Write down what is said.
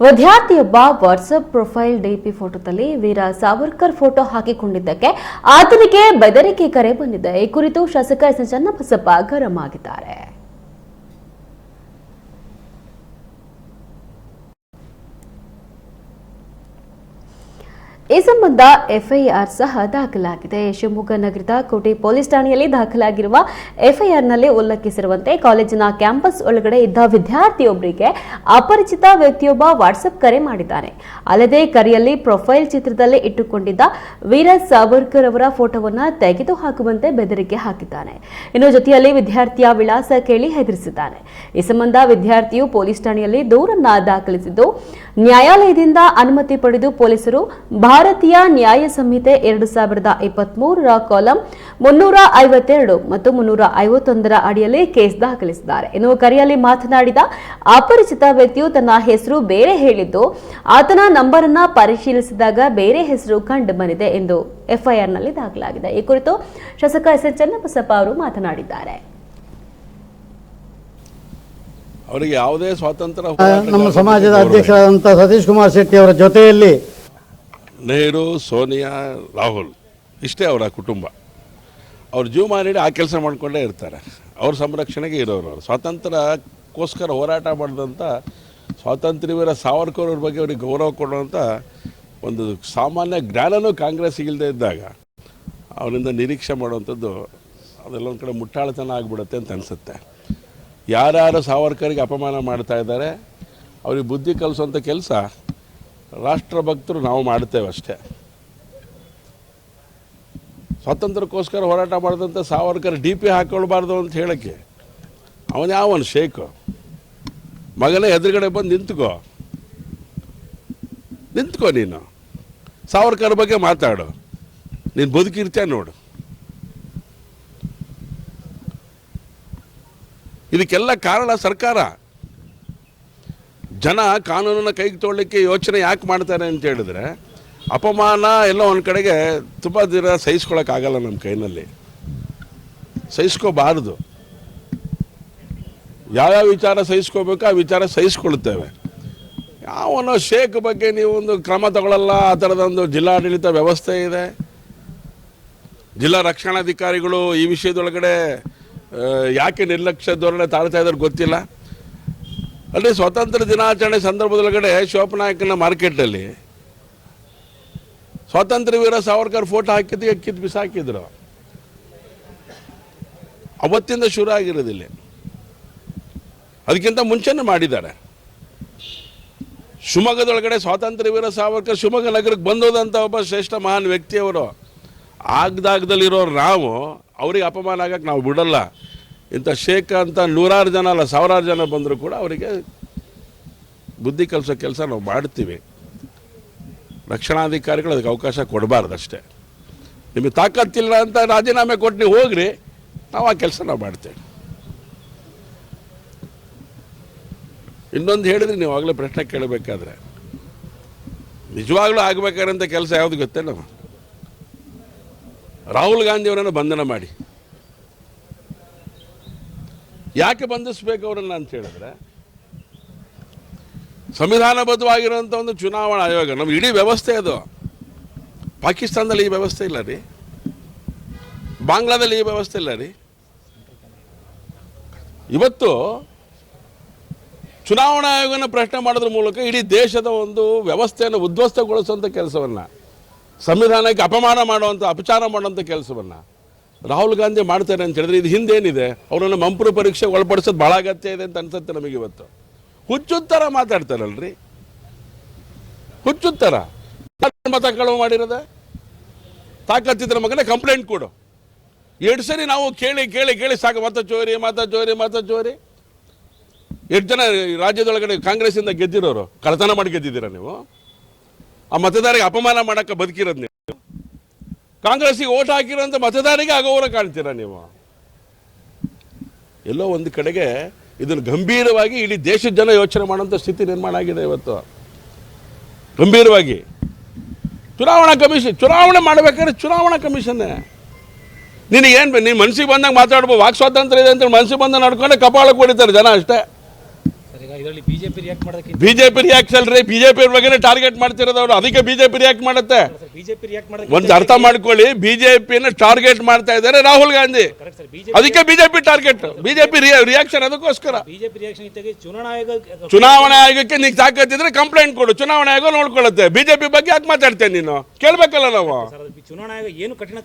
ವಿದ್ಯಾರ್ಥಿಯೊಬ್ಬ WhatsApp profile DP ಫೋಟೋದಲ್ಲಿ Veer Savarkar photo ಹಾಕಿಕೊಂಡಿದ್ದಕ್ಕೆ ಆತನಿಗೆ ಬೆದರಿಕೆ ಕರೆ ಬಂದಿದೆ. ಈ ಕುರಿತು ಶಾಸಕ ಎಸ್ ಚನ್ನಬಸಪ್ಪ ಗರಂ ಆಗಿದ್ದಾರೆ. ಈ ಸಂಬಂಧ ಎಫ್ಐಆರ್ ಸಹ ದಾಖಲಾಗಿದೆ. ಶಿವಮೊಗ್ಗ ನಗರದ ಕೋಟೆ ಪೊಲೀಸ್ ಠಾಣೆಯಲ್ಲಿ ದಾಖಲಾಗಿರುವ ಎಫ್ಐಆರ್ನಲ್ಲಿ ಉಲ್ಲೇಖಿಸಿರುವಂತೆ ಕಾಲೇಜಿನ ಕ್ಯಾಂಪಸ್ ಒಳಗಡೆ ಇದ್ದ ವಿದ್ಯಾರ್ಥಿಯೊಬ್ಬರಿಗೆ ಅಪರಿಚಿತ ವ್ಯಕ್ತಿಯೊಬ್ಬ ವಾಟ್ಸಪ್ ಕರೆ ಮಾಡಿದ್ದಾರೆ. ಅಲ್ಲದೆ ಕರೆಯಲ್ಲಿ ಪ್ರೊಫೈಲ್ ಚಿತ್ರದಲ್ಲಿ ಇಟ್ಟುಕೊಂಡಿದ್ದ ವೀರ ಸಾವರ್ಕರ್ ಅವರ ಫೋಟೋವನ್ನು ತೆಗೆದು ಹಾಕುವಂತೆ ಬೆದರಿಕೆ ಹಾಕಿದ್ದಾನೆ. ಇನ್ನು ಜೊತೆಯಲ್ಲಿ ವಿದ್ಯಾರ್ಥಿಯ ವಿಳಾಸ ಕೇಳಿ ಹೆದರಿಸಿದ್ದಾನೆ. ಈ ಸಂಬಂಧ ವಿದ್ಯಾರ್ಥಿಯು ಪೊಲೀಸ್ ಠಾಣೆಯಲ್ಲಿ ದೂರನ್ನ ದಾಖಲಿಸಿದ್ದು, ನ್ಯಾಯಾಲಯದಿಂದ ಅನುಮತಿ ಪಡೆದು ಪೊಲೀಸರು ಭಾರತೀಯ ನ್ಯಾಯ ಸಂಹಿತೆ ಎರಡು ಸಾವಿರದ ಇಪ್ಪತ್ಮೂರರ ಕಾಲಂ ಮುನ್ನೂರ ಐವತ್ತೆರಡು ಮತ್ತು ಮುನ್ನೂರ ಐವತ್ತೊಂದರ ಅಡಿಯಲ್ಲಿ ಕೇಸ್ ದಾಖಲಿಸಿದ್ದಾರೆ ಇನ್ನು ಕರೆಯಲ್ಲಿ ಮಾತನಾಡಿದ ಅಪರಿಚಿತ ವ್ಯಕ್ತಿಯು ತನ್ನ ಹೆಸರು ಬೇರೆ ಹೇಳಿದ್ದು ಆತನ ನಂಬರ್ ಅನ್ನ ಪರಿಶೀಲಿಸಿದಾಗ ಬೇರೆ ಹೆಸರು ಕಂಡು ಬಂದಿದೆ ಎಂದು ಎಫ್ಐಆರ್ನಲ್ಲಿ ದಾಖಲಾಗಿದೆ ಈ ಕುರಿತು ಶಾಸಕ ಎಸ್ ಎನ್ ಚನ್ನಬಸಪ್ಪ ಅವರು ಮಾತನಾಡಿದ್ದಾರೆ ಅವರಿಗೆ ಯಾವುದೇ ಸ್ವಾತಂತ್ರ್ಯ ನಮ್ಮ ಸಮಾಜದ ಅಧ್ಯಕ್ಷರಾದಂಥ ಸತೀಶ್ ಕುಮಾರ್ ಶೆಟ್ಟಿ ಅವರ ಜೊತೆಯಲ್ಲಿ. ನೆಹರು, ಸೋನಿಯಾ, ರಾಹುಲ್, ಇಷ್ಟೇ ಅವರ ಕುಟುಂಬ. ಅವ್ರ ಜೀವ ಮಾಡಿ ಆ ಕೆಲಸ ಮಾಡಿಕೊಂಡೇ ಇರ್ತಾರೆ. ಅವ್ರ ಸಂರಕ್ಷಣೆಗೆ ಇರೋರು ಅವರು. ಸ್ವಾತಂತ್ರ್ಯಕ್ಕೋಸ್ಕರ ಹೋರಾಟ ಮಾಡಿದಂಥ ಸ್ವಾತಂತ್ರ್ಯವೀರ ಸಾವರ್ಕರ್ ಅವ್ರ ಬಗ್ಗೆ ಅವ್ರಿಗೆ ಗೌರವ ಕೊಡುವಂಥ ಒಂದು ಸಾಮಾನ್ಯ ಜ್ಞಾನನೂ ಕಾಂಗ್ರೆಸ್ ಇಲ್ಲದೇ ಇದ್ದಾಗ ಅವರಿಂದ ನಿರೀಕ್ಷೆ ಮಾಡುವಂಥದ್ದು ಅದೆಲ್ಲೊಂದು ಕಡೆ ಮುಟ್ಟಾಳತನ ಆಗಿಬಿಡುತ್ತೆ ಅಂತ ಅನಿಸುತ್ತೆ. ಯಾರ್ಯಾರು ಸಾವರ್ಕರಿಗೆ ಅಪಮಾನ ಮಾಡ್ತಾ ಇದ್ದಾರೆ, ಅವ್ರಿಗೆ ಬುದ್ಧಿ ಕಲಿಸುವಂಥ ಕೆಲಸ ರಾಷ್ಟ್ರಭಕ್ತರು ನಾವು ಮಾಡ್ತೇವೆ ಅಷ್ಟೇ. ಸ್ವಾತಂತ್ರ್ಯಕ್ಕೋಸ್ಕರ ಹೋರಾಟ ಮಾಡಿದಂಥ ಸಾವರ್ಕರ್ ಡಿ ಪಿ ಹಾಕೊಳ್ಬಾರ್ದು ಅಂತ ಹೇಳಕ್ಕೆ. ಅವನು ಯಾವನ್ ಶೇಖು? ಮಗನೇ ಎದುರುಗಡೆ ಬಂದು ನಿಂತ್ಕೋ. ನಿಂತ್ಕೋ ನೀನು. ಸಾವರ್ಕರ್ ಬಗ್ಗೆ ಮಾತಾಡು. ನೀನು ಬದುಕಿರ್ತೀಯ ನೋಡು. ಇದಕ್ಕೆಲ್ಲ ಕಾರಣ ಸರ್ಕಾರ. ಜನ ಕಾನೂನನ್ನು ಕೈಗೆ ತೊಗೊಳ್ಳಿಕ್ಕೆ ಯೋಚನೆ ಯಾಕೆ ಮಾಡ್ತಾರೆ ಅಂತ ಹೇಳಿದ್ರೆ, ಅಪಮಾನ ಎಲ್ಲ ಒಂದು ಕಡೆಗೆ ತುಂಬ ದಿನ ಸಹಿಸ್ಕೊಳಕ್ಕಾಗಲ್ಲ ನಮ್ಮ ಕೈನಲ್ಲಿ. ಸಹಿಸ್ಕೋಬಾರ್ದು. ಯಾವ್ಯಾವ ವಿಚಾರ ಸಹಿಸ್ಕೋಬೇಕು ಆ ವಿಚಾರ ಸಹಿಸ್ಕೊಳ್ತೇವೆ. ಯಾವನೋ ಶೇಕ್ ಬಗ್ಗೆ ನೀವು ಒಂದು ಕ್ರಮ ತಗೊಳ್ಳಲ್ಲ ಆ ಥರದೊಂದು ಜಿಲ್ಲಾಡಳಿತ ವ್ಯವಸ್ಥೆ ಇದೆ. ಜಿಲ್ಲಾ ರಕ್ಷಣಾಧಿಕಾರಿಗಳು ಈ ವಿಷಯದೊಳಗಡೆ ಯಾಕೆ ನಿರ್ಲಕ್ಷ್ಯ ಧೋರಣೆ ತಾಳ್ತಾ ಇದ್ದಾರೆ ಗೊತ್ತಿಲ್ಲ. ಅಲ್ಲಿ ಸ್ವಾತಂತ್ರ್ಯ ದಿನಾಚರಣೆ ಸಂದರ್ಭದೊಳಗಡೆ ಶಿವಪ್ಪನಾಯಕನ ಮಾರ್ಕೆಟಲ್ಲಿ ಸ್ವಾತಂತ್ರ್ಯ ವೀರ ಸಾವರ್ಕರ್ ಫೋಟೋ ಹಾಕಿದ್ದು ಕಿತ್ತು ಬಿಸಾಕಿದ್ರು. ಅವತ್ತಿಂದ ಶುರು ಆಗಿರೋದಿಲ್ಲ ಅದಕ್ಕಿಂತ ಮುಂಚೆನೇ ಮಾಡಿದ್ದಾರೆ. ಶಿವಮೊಗ್ಗದೊಳಗಡೆ ಸ್ವಾತಂತ್ರ್ಯ ವೀರ ಸಾವರ್ಕರ್ ಶಿವಮೊಗ್ಗ ನಗರಕ್ಕೆ ಬಂದೋದಂಥ ಒಬ್ಬ ಶ್ರೇಷ್ಠ ಮಹಾನ್ ವ್ಯಕ್ತಿಯವರು. ಆಗದಾಗದಲ್ಲಿರೋರು ನಾವು, ಅವ್ರಿಗೆ ಅಪಮಾನ ಆಗಕ್ಕೆ ನಾವು ಬಿಡಲ್ಲ. ಇಂಥ ಶೇಖ ಅಂತ ನೂರಾರು ಜನ ಅಲ್ಲ, ಸಾವಿರಾರು ಜನ ಬಂದರೂ ಕೂಡ ಅವರಿಗೆ ಬುದ್ಧಿ ಕಲಿಸೋ ಕೆಲಸ ನಾವು ಮಾಡ್ತೀವಿ. ರಕ್ಷಣಾಧಿಕಾರಿಗಳು ಅದಕ್ಕೆ ಅವಕಾಶ ಕೊಡಬಾರ್ದು ಅಷ್ಟೇ ನಿಮಗೆ ತಾಕತ್ತಿಲ್ಲ ಅಂತ ರಾಜೀನಾಮೆ ಕೊಟ್ಟು ನೀವು ಹೋಗ್ರಿ, ನಾವು ಆ ಕೆಲಸ ನಾವು ಮಾಡ್ತೇವೆ. ಇನ್ನೊಂದು ಹೇಳಿದ್ರೆ ನೀವು ಆಗಲೇ ಪ್ರಶ್ನೆ ಕೇಳಬೇಕಾದ್ರೆ, ನಿಜವಾಗ್ಲೂ ಆಗಬೇಕಾದ್ರಂಥ ಕೆಲಸ ಯಾವುದು ಗೊತ್ತೇ ನಾವು ರಾಹುಲ್ ಗಾಂಧಿ ಅವರನ್ನು ಬಂಧನ ಮಾಡಿ. ಯಾಕೆ ಬಂಧಿಸ್ಬೇಕು ಅವರನ್ನ ಅಂತ ಹೇಳಿದ್ರೆ? ಸಂವಿಧಾನಬದ್ಧವಾಗಿರುವಂಥ ಒಂದು ಚುನಾವಣಾ ಆಯೋಗ ನಮ್ಮ ಇಡೀ ವ್ಯವಸ್ಥೆ ಅದು. ಪಾಕಿಸ್ತಾನದಲ್ಲಿ ಈ ವ್ಯವಸ್ಥೆ ಇಲ್ಲ ರೀ. ಬಾಂಗ್ಲಾದಲ್ಲಿ ಈ ವ್ಯವಸ್ಥೆ ಇಲ್ಲ ರೀ. ಇವತ್ತು ಚುನಾವಣಾ ಆಯೋಗನ ಪ್ರಶ್ನೆ ಮಾಡೋದ್ರ ಮೂಲಕ ಇಡೀ ದೇಶದ ಒಂದು ವ್ಯವಸ್ಥೆಯನ್ನು ಉದ್ವಸ್ತಗೊಳಿಸುವಂಥ ಕೆಲಸವನ್ನು, ಸಂವಿಧಾನಕ್ಕೆ ಅಪಮಾನ ಮಾಡುವಂಥ ಅಪಚಾರ ಮಾಡುವಂಥ ಕೆಲಸವನ್ನು ರಾಹುಲ್ ಗಾಂಧಿ ಮಾಡ್ತಾರೆ ಅಂತ ಹೇಳಿದ್ರೆ ಇದು ಹಿಂದೇನಿದೆ? ಅವರನ್ನು ಮಂಪ್ರ ಪರೀಕ್ಷೆ ಒಳಪಡಿಸೋದು ಭಾಳ ಅಗತ್ಯ ಇದೆ ಅಂತ ಅನ್ಸುತ್ತೆ ನಮಗೆ ಇವತ್ತು. ಹುಚ್ಚುತ್ತರ ಮಾತಾಡ್ತಾರಲ್ರಿ? ಹುಚ್ಚುತ್ತರ. ಮತ ಕಳವು ಮಾಡಿರೋದ? ತಾಕತ್ತಿದ್ರ ಮಗನೇ ಕಂಪ್ಲೇಂಟ್ ಕೊಡು. ಎರಡು ಸರಿ ನಾವು ಕೇಳಿ ಕೇಳಿ ಕೇಳಿ ಸಾಕು. ಮತ ಚೋರಿ ಮತ ಚೋರಿ ಮತ ಚೋರಿ. ಎಷ್ಟು ಜನ ರಾಜ್ಯದೊಳಗಡೆ ಕಾಂಗ್ರೆಸ್ ಇಂದ ಗೆದ್ದಿರೋರು? ಕಳತನ ಮಾಡಿ ಗೆದ್ದಿದ್ದೀರಾ ನೀವು? ಆ ಮತದಾರಿಗೆ ಅಪಮಾನ ಮಾಡಕ್ಕೆ ಬದುಕಿರೋದು ನೀವು. ಕಾಂಗ್ರೆಸ್ಸಿಗೆ ಓಟ್ ಹಾಕಿರೋಂಥ ಮತದಾರಿಗೆ ಅಗೌರವ ಕಾಣ್ತೀರಾ ನೀವು? ಎಲ್ಲೋ ಒಂದು ಕಡೆಗೆ ಇದನ್ನು ಗಂಭೀರವಾಗಿ ಇಡೀ ದೇಶದ ಜನ ಯೋಚನೆ ಮಾಡುವಂಥ ಸ್ಥಿತಿ ನಿರ್ಮಾಣ ಆಗಿದೆ ಇವತ್ತು. ಗಂಭೀರವಾಗಿ. ಚುನಾವಣಾ ಕಮಿಷನ್, ಚುನಾವಣೆ ಮಾಡಬೇಕಾದ್ರೆ ಚುನಾವಣಾ ಕಮಿಷನ್ನೇ ನಿನಗೇನು ನೀನು ಮನಸ್ಸಿಗೆ ಬಂದಾಗ ಮಾತಾಡ್ಬೋದು ವಾಕ್ ಸ್ವಾತಂತ್ರ್ಯ ಇದೆ ಅಂತ ಮನಸ್ಸಿಗೆ ಬಂದಾಗ ನಡ್ಕೊಂಡೆ ಕಪಾಳಕ್ಕೆ ಹೊಡಿತಾರೆ ಜನ ಅಷ್ಟೇ. ಬಿಜೆಪಿ ರಿಯಾಕ್ಟ್ ಅಲ್ರಿ? ಬಿಜೆಪಿ ಬಗ್ಗೆನೇ ಟಾರ್ಗೆಟ್ ಮಾಡ್ತಿರೋದು ಅವರು. ಅದಕ್ಕೆ ಬಿಜೆಪಿ ರಿಯಾಕ್ಟ್ ಮಾಡುತ್ತೆ. ಒಂದು ಅರ್ಥ ಮಾಡ್ಕೊಳ್ಳಿ. ಬಿಜೆಪಿನ ಟಾರ್ಗೆಟ್ ಮಾಡ್ತಾ ಇದ್ದಾರೆ ರಾಹುಲ್ ಗಾಂಧಿ. ಅದಕ್ಕೆ ಬಿಜೆಪಿ ಟಾರ್ಗೆಟ್ ಬಿಜೆಪಿ ರಿಯಾಕ್ಷನ್ ಅದಕ್ಕೋಸ್ಕರ. ಚುನಾವಣಾ ಆಯೋಗಕ್ಕೆ ನೀವು ತಾಕತ್ತಿದ್ರೆ ಕಂಪ್ಲೇಂಟ್ ಕೊಡು. ಚುನಾವಣಾ ಆಯೋಗ ನೋಡ್ಕೊಳ್ಳುತ್ತೆ. ಬಿಜೆಪಿ ಬಗ್ಗೆ ಯಾಕೆ ಮಾತಾಡ್ತೇನೆ ನೀನು? ಕೇಳ್ಬೇಕಲ್ಲ ನಾವು. ಚುನಾವಣಾ ಆಯೋಗ ಏನು ಕಠಿಣ